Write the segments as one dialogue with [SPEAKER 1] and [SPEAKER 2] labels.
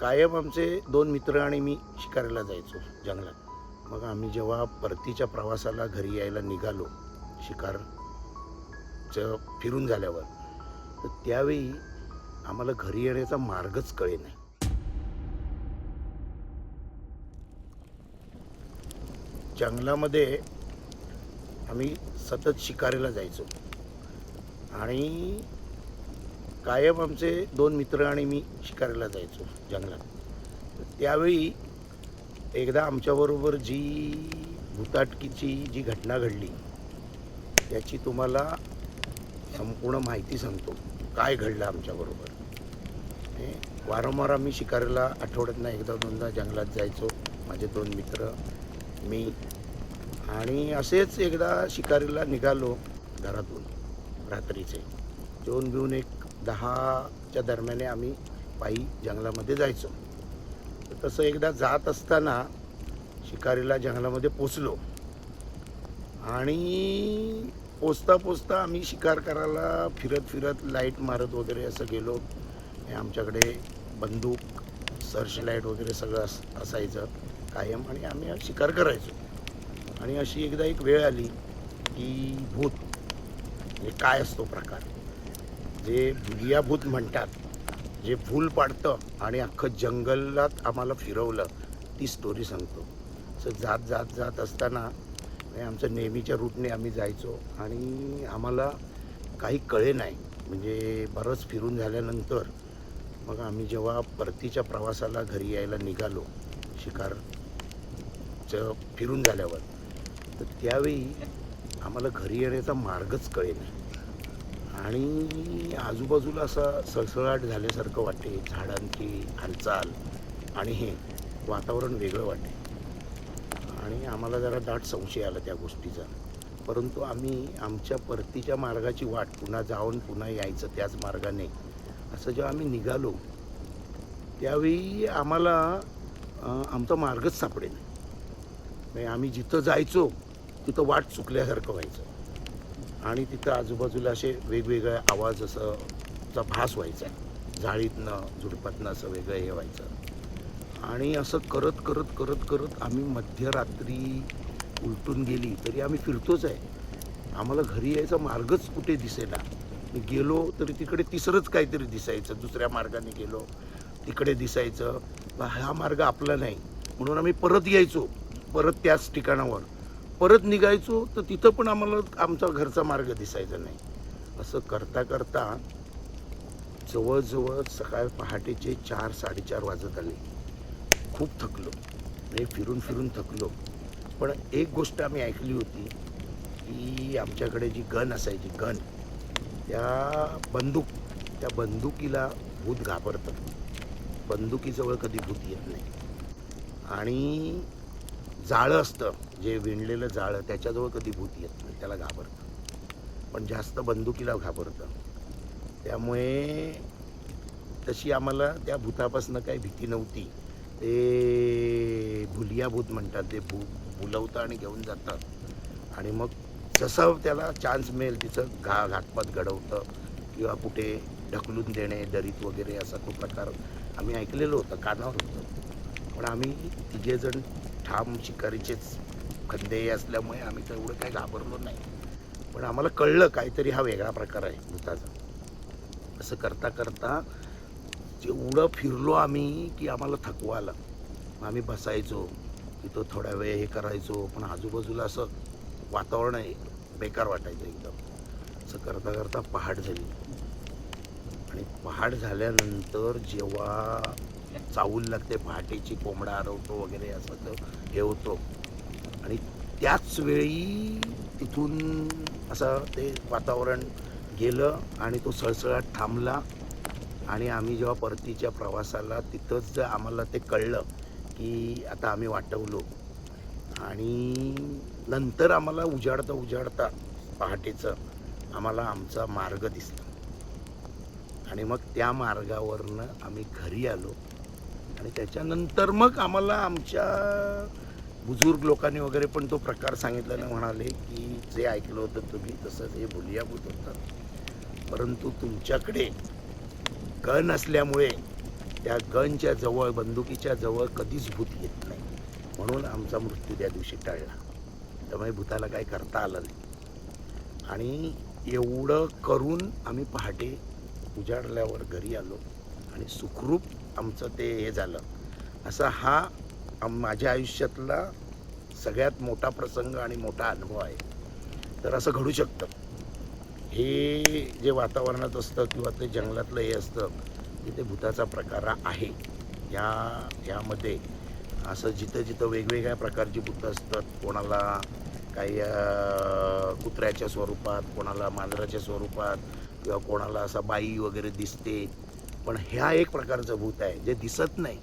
[SPEAKER 1] कायम आमचे दोन मित्र आणि मी शिकारीला जायचो जंगलात. मग आम्ही जेव्हा परतीच्या प्रवासाला घरी यायला निघालो शिकारचं फिरून झाल्यावर तर त्यावेळी आम्हाला घरी येण्याचा मार्गच कळे नाही जंगलामध्ये आम्ही सतत शिकारीला जायचो. आणि कायम आमचे दोन मित्र आणि मी शिकारीला जायचो जंगलात. तर त्यावेळी एकदा आमच्याबरोबर जी भूताटकीची जी घटना घडली त्याची तुम्हाला संपूर्ण माहिती सांगतो. काय घडलं आमच्याबरोबर हे वारंवार आम्ही शिकारीला आठवड्यातनं एकदा दोनदा जंगलात जायचो. माझे दोन मित्र मी आणि असेच एकदा शिकारीला निघालो घरातून रात्रीचे. जेवण बिवून एक दहाच्या दरम्याने आम्ही पायी जंगलामध्ये जायचो. तसं एकदा जात असताना शिकारीला जंगलामध्ये पोचलो. आणि पोचता पोचता आम्ही शिकार करायला फिरत फिरत लाइट मारत वगैरे असं गेलो. हे आमच्याकडे बंदूक सर्च लाइट वगैरे सगळं अस असायचं कायम आणि आम्ही शिकार करायचो. आणि अशी एकदा एक वेळ आली की भूत म्हणजे काय असतो प्रकार? जे भुलिया भूत म्हणतात जे फूल पाडतं आणि अख्खं जंगलात आम्हाला फिरवलं ती स्टोरी सांगतो. असं जात जात जात असताना म्हणजे आमचं नेहमीच्या रूटने आम्ही जायचो आणि आम्हाला काही कळे नाही. म्हणजे बरंच फिरून झाल्यानंतर मग आम्ही जेव्हा परतीच्या प्रवासाला घरी यायला निघालो शिकारचं फिरून झाल्यावर तर त्यावेळी आम्हाला घरी येण्याचा मार्गच कळे नाही आणि आजूबाजूला असा सळसळाट झाल्यासारखं वाटे झाडांची हालचाल आणि हे वातावरण वेगळं वाटे आणि आम्हाला जरा दाट संशय आला त्या गोष्टीचा. परंतु आम्ही आमच्या परतीच्या मार्गाची वाट पुन्हा जाऊन पुन्हा यायचं त्याच मार्गाने असं जेव्हा आम्ही निघालो त्यावेळी आम्हाला आमचा मार्गच सापडेल म्हणजे आम्ही जिथं जायचो तिथं वाट चुकल्यासारखं व्हायचं. आणि तिथं आजूबाजूला असे वेगवेगळे आवाज असं चा भास व्हायचा. जाळीतनं झुडपातनं असं वेगळं हे व्हायचं. आणि असं करत करत करत करत आम्ही मध्यरात्री उलटून गेली तरी आम्ही फिरतोच आहे. आम्हाला घरी यायचा मार्गच कुठे दिसेना. मी गेलो तरी तिकडे तिसरंच काहीतरी दिसायचं दुसऱ्या मार्गाने गेलो तिकडे दिसायचं. हा मार्ग आपला नाही. म्हणून आम्ही परत यायचो परत त्याच ठिकाणावर. परत निघायचो तर तिथं पण आम्हाला आमचा घरचा मार्ग दिसायचा नाही. असं करता करता जवळजवळ सकाळ पहाटेचे चार साडेचार वाजत आले. खूप थकलो. म्हणजे फिरून फिरून थकलो. पण एक गोष्ट आम्ही ऐकली होती की आमच्याकडे जी गन असायची गन त्या बंदूक त्या बंदुकीला भूत घाबरतं बंदुकीजवळ कधी भूत येत नाही. आणि जाळं असतं. जे विणलेलं जाळं त्याच्याजवळ कधी भूत येत नाही. त्याला घाबरतं. पण जास्त बंदुकीला घाबरतं. त्यामुळे तशी आम्हाला त्या भूतापासून काही भीती नव्हती. ते भुलिया भूत म्हणतात. ते भू बुलवतं आणि घेऊन जातात. आणि मग जसं त्याला चान्स मिळेल तिचं घा घातपात घडवतं किंवा कुठे ढकलून देणे दरीत वगैरे असा तो प्रकार आम्ही ऐकलेलं होतं कानावर होतं. पण आम्ही तिघेजण ठाम शिकारीचेच खंदे असल्यामुळे आम्ही तेवढं काही घाबरलो नाही. पण आम्हाला कळलं काहीतरी हा वेगळा प्रकार आहे भूताचा असं करता करता जेवढं फिरलो आम्ही की आम्हाला थकवा आला. आम्ही बसायचो तिथं थोडा वेळ हे करायचो पण आजूबाजूला असं वातावरण आहे बेकार वाटायचं एकदम. असं करता करता पहाट झाली. आणि पहाट झाल्यानंतर जेव्हा चावूल लागते पहाटेची कोंबडा आरवतो वगैरे असं तर हे होतो. आणि त्याच वेळी तिथून असं ते वातावरण गेलं आणि तो सळसळाट थांबला. आणि आम्ही जेव्हा परतीच्या प्रवासाला तिथंच आम्हाला ते कळलं की आता आम्ही वाटवलो. आणि नंतर आम्हाला उजाडता उजाडता पहाटेचं आम्हाला आमचा मार्ग दिसला. आणि मग त्या मार्गावरनं आम्ही घरी आलो. आणि त्याच्यानंतर मग आम्हाला आमच्या बुजुर्ग लोकांनी वगैरे पण तो प्रकार सांगितल्याने म्हणाले की जे ऐकलं होतं तुम्ही तसंच हे भुलियाभूत होतं परंतु तुमच्याकडे गण असल्यामुळे त्या गणच्या जवळ बंदुकीच्या जवळ कधीच भूत येत नाही. म्हणून आमचा मृत्यू त्या दिवशी टळला. त्यामुळे भूताला काही करता आलं नाही. आणि एवढं करून आम्ही पहाटे उजाडल्यावर घरी आलो आणि सुखरूप आमचं ते हे झालं. असा हा माझ्या आयुष्यातला सगळ्यात मोठा प्रसंग आणि मोठा अनुभव आहे. तर असं घडू शकतं. हे जे वातावरणात असतं किंवा ते जंगलातलं हे असतं तिथे भूताचा प्रकार आहे. या यामध्ये असं जिथं जिथं वेगवेगळ्या प्रकारची भूतं असतात कोणाला काही कुत्र्याच्या स्वरूपात कोणाला मांजराच्या स्वरूपात किंवा कोणाला असा बाई वगैरे दिसते पण ह्या एक प्रकारचं भूत आहे जे दिसत नाही.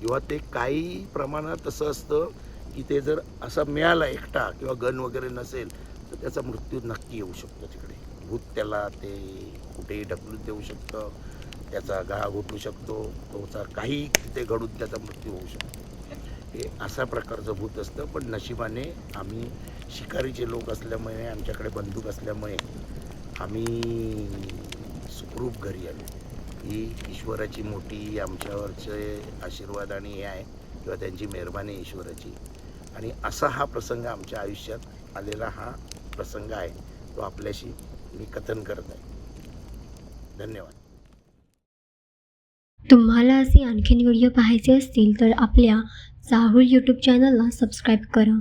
[SPEAKER 1] किंवा ते काही प्रमाणात तसं असतं की ते जर असा मिळाला एकटा किंवा गन वगैरे नसेल तर त्याचा मृत्यू नक्की येऊ शकतो तिकडे. भूत त्याला ते कुठेही ढकलून देऊ शकतं त्याचा गळा घोटू शकतो तोचा काही तिथे घडून त्याचा मृत्यू होऊ शकतो. हे असा प्रकारचं भूत असतं पण नशिबाने आम्ही शिकारीचे लोक असल्यामुळे आमच्याकडे बंदूक असल्यामुळे आम्ही सुखरूप घरी आलो. ही ईश्वराची मोठी आमच्यावरचे आशीर्वाद आणि हे आहे किंवा त्यांची मेहरबानी ईश्वराची. आणि असा हा प्रसंग आमच्या आयुष्यात आलेला हा प्रसंग आहे तो आपल्याशी मी कथन करत आहे. धन्यवाद.
[SPEAKER 2] तुम्हाला असे आणखीन व्हिडिओ पाहायचे असतील तर आपल्या साहूल यूट्यूब चॅनलला सबस्क्राईब करा.